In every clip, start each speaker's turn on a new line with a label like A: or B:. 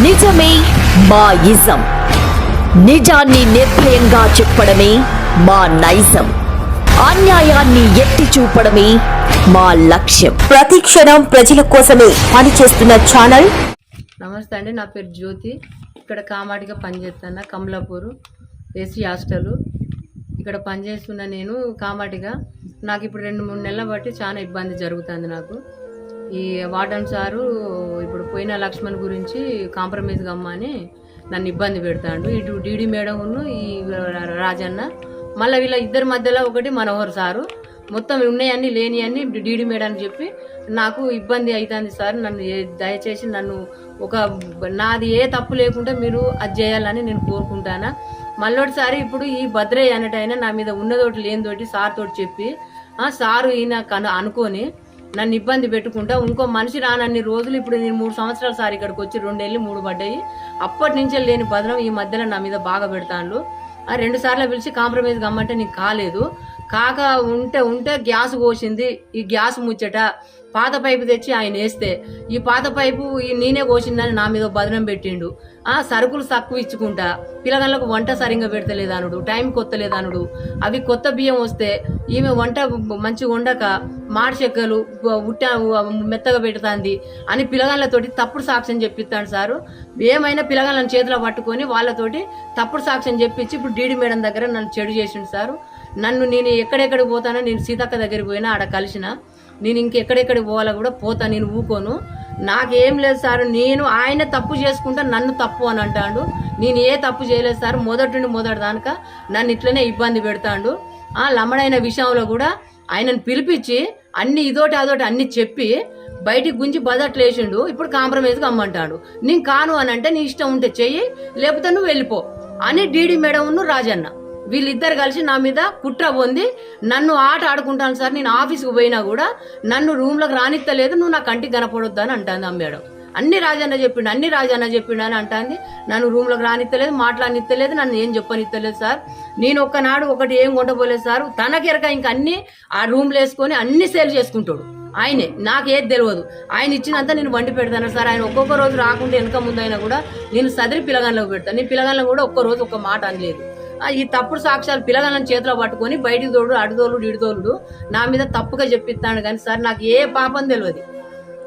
A: నిజమే మా ఇజం నిజాన్ని నిర్భయంగా చెప్పడమే మా నైజం. అన్యాయాన్ని ఎత్తి చూపడమే మా లక్ష్యం. ప్రతి క్షణం ప్రజల కోసమే పనిచేస్తున్న ఛానల్.
B: నమస్తే అండి నా పేరు జ్యోతి. ఇక్కడ కామాటిగా పనిచేస్తున్నా కమలాపూర్ ఏసీ హాస్టల్. ఇక్కడ పనిచేస్తున్న నేను కామాటిగా. నాకు ఇప్పుడు రెండు మూడు నెలల బట్టి చాలా ఇబ్బంది జరుగుతుంది నాకు. ఈ వార్డన్ సారు ఇప్పుడు పోయిన లక్ష్మణ్ గురించి కాంప్రమైజ్ కమ్మని నన్ను ఇబ్బంది పెడతాడు. ఇటు డీడీ మేడం ఈ రాజన్న మళ్ళీ వీళ్ళ ఇద్దరి మధ్యలో ఒకటి మనోహర్ సారు. మొత్తం ఉన్నాయని లేని అని డీడీ మేడం చెప్పి నాకు ఇబ్బంది అవుతుంది సార్. నన్ను దయచేసి నన్ను ఒక నాది ఏ తప్పు లేకుండా మీరు అది చేయాలని నేను కోరుకుంటానా? మళ్ళొకసారి ఇప్పుడు ఈ భద్రయ్య అన్నటైనా నా మీద ఉన్నదోటి లేనిదోటి సార్ తోటి చెప్పి సారు ఈయన కను అనుకొని నన్ను ఇబ్బంది పెట్టుకుంటా ఇంకో మనిషి రానన్ని రోజులు ఇప్పుడు నేను మూడు సంవత్సరాలు సార్ ఇక్కడికి వచ్చి రెండేళ్ళు మూడు పడ్డాయి. అప్పటి నుంచే లేని భద్రం ఈ మధ్యలో నా మీద బాగా పెడతాను ఆ రెండు సార్లు పిలిచి కాంప్రమైజ్ కమ్మంటే నీకు కాలేదు. కాక ఉంటే ఉంటే గ్యాస్ కోసింది. ఈ గ్యాస్ ముచ్చట పాత పైపు తెచ్చి ఆయన వేస్తే ఈ పాత పైపు ఈ నేనే కోసిందని నా మీద బదనం పెట్టిండు. ఆ సరుకులు తక్కువ ఇచ్చుకుంటా పిల్లగాళ్ళకు వంట సరిగ్గా పెడతలేదు అనుడు టైం కొత్తలేదు అనుడు అవి కొత్త బియ్యం వస్తే ఈమె వంట మంచిగా వండక మాడి చెక్కలు ఉట్ట మెత్తగా పెడుతుంది అని పిల్లగాళ్ళతోటి తప్పుడు సాక్ష్యం చెప్పిస్తాడు సారు. ఏమైనా పిల్లగాళ్ళని చేతిలో పట్టుకొని వాళ్ళతోటి తప్పుడు సాక్ష్యం చెప్పించి ఇప్పుడు డీడీ మేడం దగ్గర నన్ను చెడు చేసిండు సారు. నన్ను నేను ఎక్కడెక్కడికి పోతానో నేను సీతక్క దగ్గరికి పోయినా ఆడ కలిసిన నేను ఇంకెక్కడెక్కడికి పోవాలో కూడా పోతా నేను ఊకోను. నాకేం లేదు సార్ నేను ఆయన తప్పు చేసుకుంటా నన్ను తప్పు అని అంటాడు. నేను ఏ తప్పు చేయలేదు సార్ మొదటి నుండి మొదటి దానిక నన్ను ఇట్లనే ఇబ్బంది పెడతాడు. ఆ లమ్మడైన విషయంలో కూడా ఆయనను పిలిపించి అన్ని ఇదోటి అదోటి అన్ని చెప్పి బయటికి గుంజి బదట్లేసిండు ఇప్పుడు కాంప్రమైజ్గా అమ్మంటాడు నేను కాను అని అంటే నీ ఇష్టం ఉంటే చెయ్యి లేకపోతే నువ్వు వెళ్ళిపో అని డీడీ మేడం రాజన్న. వీళ్ళిద్దరు కలిసి నా మీద కుట్ర పొంది నన్ను ఆట ఆడుకుంటాను సార్ నేను ఆఫీస్కి పోయినా కూడా నన్ను రూమ్లోకి రానిత్తలేదు నువ్వు నా కంటికి కనపడొద్దు అని అంటాను ఆ మేడం అన్ని రాజన్న చెప్పిండు అన్ని రాజన్న చెప్పిండు అని అంటాంది. నన్ను రూమ్లోకి రానిత్తలేదు మాట్లాడనిత్తలేదు నన్ను ఏం చెప్పనిత్తలేదు సార్. నేను ఒక్కనాడు ఒకటి ఏం కొంటపోలేదు సార్. తనకెరక ఇంక అన్ని ఆ రూమ్లో వేసుకొని అన్ని సేల్ చేసుకుంటాడు. ఆయనే నాకేది తెలియదు ఆయన ఇచ్చినంత నేను వండి పెడతాను సార్. ఆయన ఒక్కొక్క రోజు రాకుండా వెనక ముందైనా కూడా నేను సదిరి పిలగాల్లోకి పెడతాను. నేను పిల్లగాళ్ళని కూడా ఒక్క రోజు ఒక్క మాట అనలేదు. ఈ తప్పుడు సాక్ష్యాలు పిల్లలను చేతిలో పట్టుకొని బయటికి తోడు అడుదోలుడు ఇడుదోలుడు నా మీద తప్పుగా చెప్పిస్తాను కానీ సార్ నాకు ఏ పాపం తెలియదు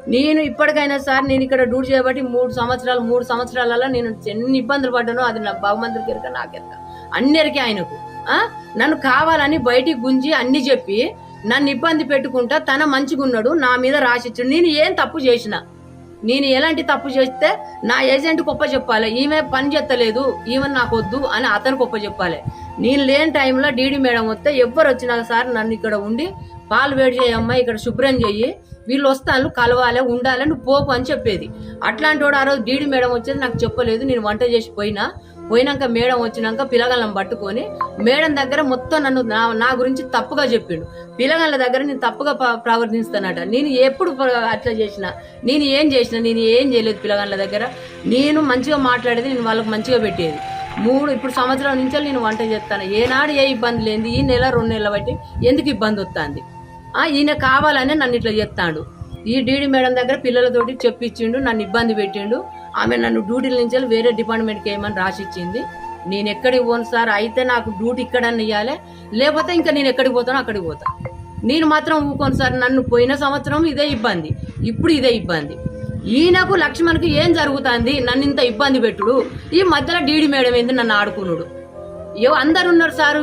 B: నేను ఇప్పటికైనా సార్ నేను ఇక్కడ డ్యూటీ చేయబట్టి మూడు సంవత్సరాలు మూడు సంవత్సరాలలో నేను ఎన్ని ఇబ్బందులు పడ్డానో అది నా బహుమంతులకి ఎరక నాకెరక అన్నిరికి ఆయనకు. నన్ను కావాలని బయటికి గుంజి అన్ని చెప్పి నన్ను ఇబ్బంది పెట్టుకుంటా తన మంచిగా ఉన్నాడు నా మీద రాసిచ్చాడు. నేను ఏం తప్పు చేసినా? నేను ఎలాంటి తప్పు చేస్తే నా ఏజెంట్ గొప్ప చెప్పాలి ఈమె పని చేస్తలేదు ఈమె నాకు వద్దు అని అతను గొప్ప చెప్పాలి. నేను లేని టైంలో డీడీ మేడం వస్తే ఎవ్వరు వచ్చినా సార్ నన్ను ఇక్కడ ఉండి పాలు వేడి చేయమ్మా ఇక్కడ శుభ్రం చెయ్యి వీళ్ళు వస్తాను కలవాలి ఉండాలి నువ్వు పోకు అని చెప్పేది. అట్లాంటి వాడు ఆ రోజు డీడీ మేడం వచ్చేది నాకు చెప్పలేదు నేను వంట చేసి పోయినా. పోయినాక మేడం వచ్చినాక పిల్లగాళ్ళని పట్టుకొని మేడం దగ్గర మొత్తం నన్ను నా నా గురించి తప్పుగా చెప్పిండు. పిల్లగాళ్ళ దగ్గర నేను తప్పుగా ప్రవర్తిస్తానట. నేను ఎప్పుడు అట్లా చేసిన నేను ఏం చేసిన నేను ఏం చేయలేదు పిల్లగాళ్ళ దగ్గర. నేను మంచిగా మాట్లాడేది నేను వాళ్ళకి మంచిగా పెట్టేది. మూడు ఇప్పుడు సంవత్సరం నుంచి నేను వంట చేస్తాను. ఏనాడు ఏ ఇబ్బంది లేని ఈ నెల రెండు నెలల బట్టి ఎందుకు ఇబ్బంది వస్తుంది ఈయన కావాలనే నన్ను ఇట్లా చెప్తాడు ఈ డీడీ మేడం దగ్గర పిల్లలతోటి చెప్పించిండు నన్ను ఇబ్బంది పెట్టిండు. ఆమె నన్ను డ్యూటీల నుంచి వేరే డిపార్ట్మెంట్కి వేయమని రాసిచ్చింది. నేను ఎక్కడికి పోను సార్? అయితే నాకు డ్యూటీ ఇక్కడన్నా ఇవ్వాలి లేకపోతే ఇంకా నేను ఎక్కడికి పోతానో అక్కడికి పోతా. నేను మాత్రం ఊకోను సార్. నన్ను పోయిన సంవత్సరం ఇదే ఇబ్బంది. ఇప్పుడు ఇదే ఇబ్బంది. ఈయనకు లక్ష్మణ్కి ఏం జరుగుతుంది? నన్ను ఇంత ఇబ్బంది పెట్టుడు. ఈ మధ్యలో డీడీ మేడం ఏంది నన్ను ఆడుకున్నాడు ఏవో అందరు ఉన్నారు సార్.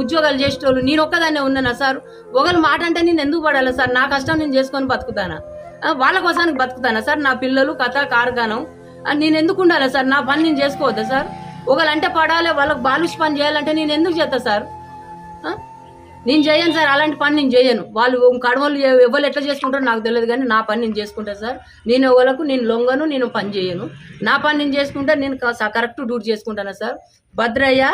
B: ఉద్యోగాలు చేసేటోళ్ళు. నేను ఒక్కదాన్నే ఉన్నానా సార్? ఒకళ్ళు మాట అంటే నేను ఎందుకు పడాలి సార్? నా కష్టం నేను చేసుకొని బతుకుతానా? వాళ్ళ కోసానికి బతుకుతానా సార్? నా పిల్లలు కథ కార్గానం. నేను ఎందుకు ఉండాలా సార్? నా పని నేను చేసుకోవద్దా సార్? ఒకళ్ళు అంటే పడాలి వాళ్ళకి బాలుష్ పని చేయాలంటే నేను ఎందుకు చేస్తా సార్? నేను చేయను సార్ అలాంటి పని నేను చేయను. వాళ్ళు కడవలు ఎవరు ఎట్లా చేసుకుంటారో నాకు తెలియదు కానీ నా పని నేను చేసుకుంటా సార్. నేను ఎవరికి నేను లొంగను నేను పని చేయను. నా పని నేను చేసుకుంటా నేను కరెక్ట్ డ్యూటీ చేసుకుంటాను సార్? భద్రయ్య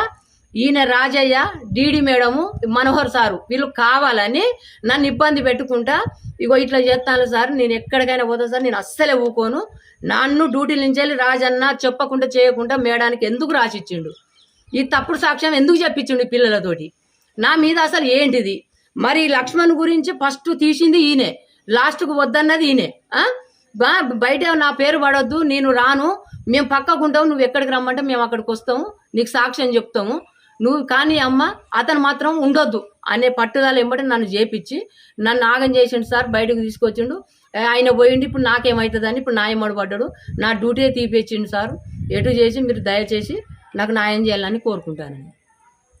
B: ఈయన Rajaiah DD madam Manohar sir. వీళ్ళు కావాలని నన్ను ఇబ్బంది పెట్టుకుంటా ఇగో ఇట్లా చేస్తాను సార్ నేను ఎక్కడికైనా పోతా సార్ నేను అస్సలే ఊకోను. నన్ను డ్యూటీ నుంచి వెళ్ళి రాజన్న చెప్పకుండా చేయకుండా మేడానికి ఎందుకు రాసిచ్చిండు? ఈ తప్పుడు సాక్ష్యం ఎందుకు చెప్పించిండు పిల్లలతోటి? నా మీద అసలు ఏంటిది? మరి లక్ష్మణ్ గురించి ఫస్ట్ తీసింది ఈయనే లాస్ట్కు వద్దన్నది ఈయనే బయట నా పేరు పడొద్దు నేను రాను మేము పక్కకుంటాము నువ్వు ఎక్కడికి రమ్మంటే మేము అక్కడికి వస్తాము నీకు సాక్ష్యం చెప్తాము. నువ్వు కానీ అమ్మ అతను మాత్రం ఉండొద్దు అనే పట్టుదల ఎంబటి నన్ను చేపించి నన్ను ఆగం చేసిండు సార్ బయటకు తీసుకొచ్చిండు. ఆయన పోయిండు ఇప్పుడు నాకేమవుతుందని ఇప్పుడు న్యాయం పడ్డాడు నా డ్యూటీ తీపిచ్చిండు సార్. ఎటు చేసి మీరు దయచేసి నాకు న్యాయం చేయాలని కోరుకుంటానండి.